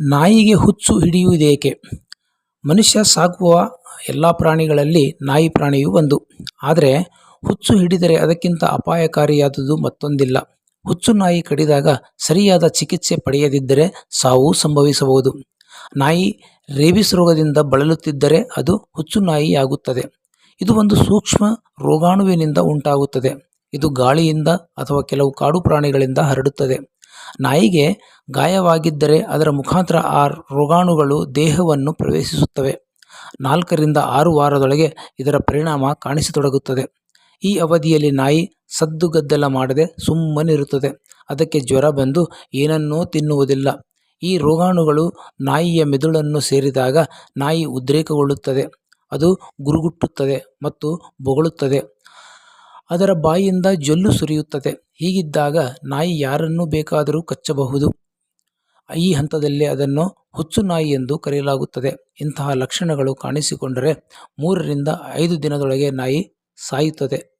ನಾಯಿಗೆ ಹುಚ್ಚು ಹಿಡಿಯುವುದೇಕೆ? ಮನುಷ್ಯ ಸಾಕುವ ಎಲ್ಲ ಪ್ರಾಣಿಗಳಲ್ಲಿ ನಾಯಿ ಪ್ರಾಣಿಯು ಒಂದು. ಆದರೆ ಹುಚ್ಚು ಹಿಡಿದರೆ ಅದಕ್ಕಿಂತ ಅಪಾಯಕಾರಿಯಾದುದು ಮತ್ತೊಂದಿಲ್ಲ. ಹುಚ್ಚು ನಾಯಿ ಕಡಿದಾಗ ಸರಿಯಾದ ಚಿಕಿತ್ಸೆ ಪಡೆಯದಿದ್ದರೆ ಸಾವು ಸಂಭವಿಸಬಹುದು. ನಾಯಿ ರೇಬಿಸ್ ರೋಗದಿಂದ ಬಳಲುತ್ತಿದ್ದರೆ ಅದು ಹುಚ್ಚು ನಾಯಿಯಾಗುತ್ತದೆ ಇದು ಒಂದು ಸೂಕ್ಷ್ಮ ರೋಗಾಣುವಿನಿಂದ ಉಂಟಾಗುತ್ತದೆ. ಇದು ಗಾಳಿಯಿಂದ ಅಥವಾ ಕೆಲವು ಕಾಡು ಪ್ರಾಣಿಗಳಿಂದ ಹರಡುತ್ತದೆ. ನಾಯಿಗೆ ಗಾಯವಾಗಿದ್ದರೆ ಅದರ ಮುಖಾಂತರ ಆ ರೋಗಾಣುಗಳು ದೇಹವನ್ನು ಪ್ರವೇಶಿಸುತ್ತವೆ. ನಾಲ್ಕರಿಂದ ಆರು ವಾರದೊಳಗೆ ಇದರ ಪರಿಣಾಮ ಕಾಣಿಸತೊಡಗುತ್ತದೆ. ಈ ಅವಧಿಯಲ್ಲಿ ನಾಯಿ ಸದ್ದುಗದ್ದಲ ಮಾಡದೆ ಸುಮ್ಮನಿರುತ್ತದೆ. ಅದಕ್ಕೆ ಜ್ವರ ಬಂದು ಏನನ್ನೂ ತಿನ್ನುವುದಿಲ್ಲ. ಈ ರೋಗಾಣುಗಳು ನಾಯಿಯ ಮೆದುಳನ್ನು ಸೇರಿದಾಗ ನಾಯಿ ಉದ್ರೇಕಗೊಳ್ಳುತ್ತದೆ. ಅದು ಗುರುಗುಟ್ಟುತ್ತದೆ ಮತ್ತು ಬೊಗಳುತ್ತದೆ. ಅದರ ಬಾಯಿಯಿಂದ ಜೊಲ್ಲು ಸುರಿಯುತ್ತದೆ. ಹೀಗಿದ್ದಾಗ ನಾಯಿ ಯಾರನ್ನು ಬೇಕಾದರೂ ಕಚ್ಚಬಹುದು. ಈ ಹಂತದಲ್ಲಿ ಅದನ್ನು ಹುಚ್ಚು ನಾಯಿ ಎಂದು ಕರೆಯಲಾಗುತ್ತದೆ. ಇಂತಹ ಲಕ್ಷಣಗಳು ಕಾಣಿಸಿಕೊಂಡರೆ ಮೂರರಿಂದ ಐದು ದಿನದೊಳಗೆ ನಾಯಿ ಸಾಯುತ್ತದೆ.